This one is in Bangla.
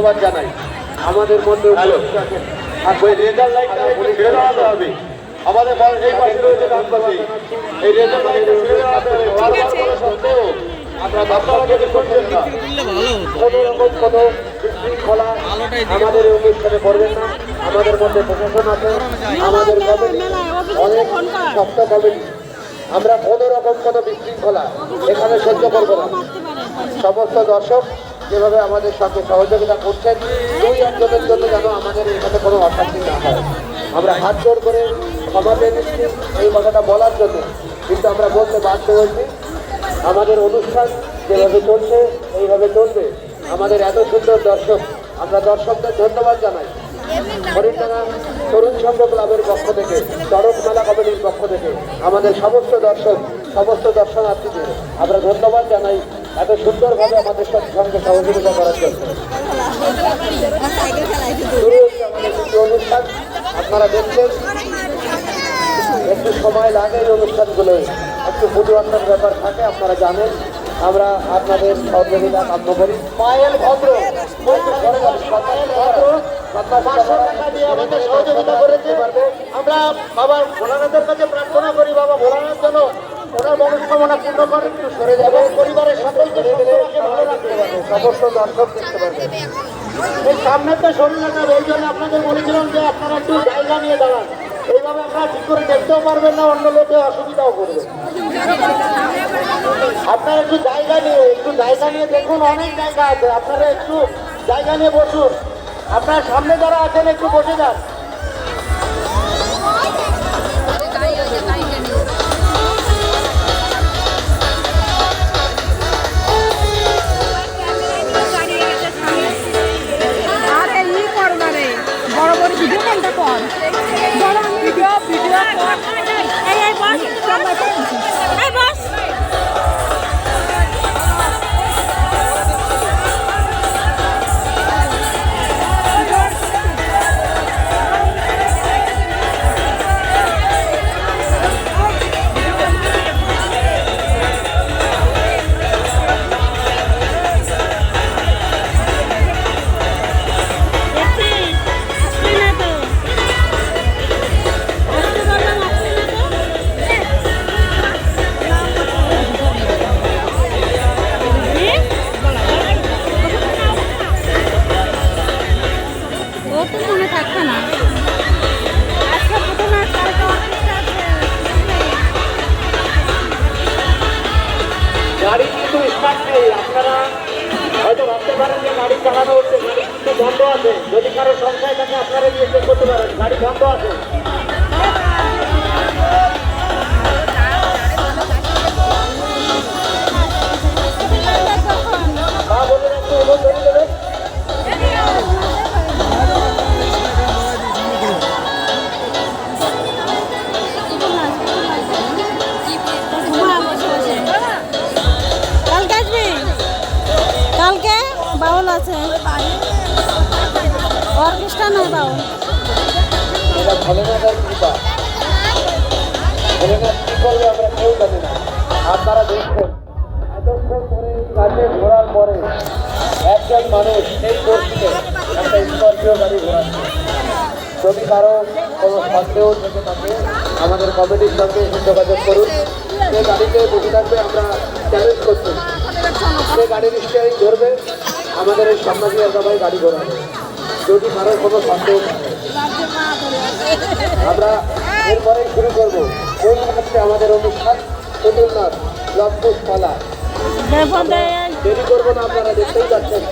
ধন্যবাদ জানাই। আমাদের মধ্যে। আর রেজাল্ট হবে। আমাদের বাড়ির এই পাশে রয়েছে ডানপাশে এই রেজাল্ট লাইটটা ছেড়ে দেওয়াতে হবে। বারবার বলা সত্ত্বেও আমরা আপনারা করছেন না। কোনো রকম কোনো বিশৃঙ্খলা আমাদের অনুষ্ঠানে করবেন না। আমাদের মধ্যে প্রশাসন আছে। আমাদের কমিটি। অনেক শক্ত কমিটি। আমরা কোনো রকম কোনো বিশৃঙ্খলা এখানে সহ্য করব না। সমস্ত দর্শক যেভাবে আমাদের সঙ্গে সহযোগিতা করছেন, দুই একজনের জন্য যেন আমাদের এখানে কোনো অশান্তি না হয়। আমরা হাত জোর করে ক্ষমা চেয়ে নিচ্ছি এই কথাটা বলার জন্য। কিন্তু আমরা বলতে বাধ্য হয়েছি, আমাদের অনুষ্ঠান যেভাবে চলছে, এইভাবে চলবে। আমাদের এত সুন্দর দর্শক, আমরা দর্শকদের ধন্যবাদ জানাই। হরিণডাঙ্গা তরুণ সংঘ ক্লাবের পক্ষ থেকে চরক মেলা কমিটির পক্ষ থেকে, আমাদের সমস্ত দর্শক, সমস্ত দর্শনার্থীদের আমরা ধন্যবাদ জানাই। এত সুন্দরভাবে আমাদের সাথে সঙ্গে সহযোগিতা করার জন্য। আমাদের অনুষ্ঠান আপনারা দেখছেন, একটু সময় লাগে এই অনুষ্ঠানগুলো। একটু পরিবর্তন ব্যাপার থাকে, আপনারা জানেন। আমরা আপনাদের সহযোগিতা কাম্য করি। পায়েল ভদ্র আমাদের আমরা বাবা ভোলানাথের কাছে প্রার্থনা করি, বাবা যেন ওনার মনস্কামনা পূর্ণ করে, একটু সরে যাবে। পরিবারের সকলকে ভালো সমস্ত দর্শক দেখতে সামনে তো শরীর লাগাবে এই জন্য আপনাদের বলেছিলাম যে আপনারা একটু জায়গা নিয়ে দাঁড়ান। এইভাবে আপনারা ঠিক করে দেখতেও পারবেন না, অন্য লোকে অসুবিধাও করবে। আপনারা একটু জায়গা নিয়ে, একটু জায়গা নিয়ে দেখুন, অনেক জায়গা আছে। আপনারা একটু জায়গা নিয়ে বসুন। আপনার সামনে যারা আছেন, একটু বসে যান। গাড়ি চালানো হচ্ছে, গাড়ি বন্ধ আছে। যদি কারও সংখ্যায় থাকে, আপনারা গিয়ে চেক করতে পারেন। গাড়ি বন্ধ আছে। আছে অর্কেস্ট্রা নয় না। আপনারা দেখছেন এতক্ষণ ধরে ঘোরার পরে একজন মানুষ পরিস্থিতিতে একটা স্করপিও গাড়ি ঘোরাচ্ছে। যদি কারও কোনো সন্দেহ থেকে থাকে, আমাদের কমিটির সঙ্গে যোগাযোগ করুন। যে গাড়িতে বসে থাকবে, আমরা চ্যালেঞ্জ করছি। সে গাড়ির স্টিয়ারিং ধরবে আমাদের এই সম্মানীয় সবাই গাড়ি ঘোরাবে যদি কারোর কোনো সন্দেহ আমরা এরপরে শুরু করব। কোন হচ্ছে আমাদের অনুষ্ঠান চতুর্নাথ নাচ লম্পুস পালা দেরি করব না আপনারা দেখতেই পাচ্ছেন।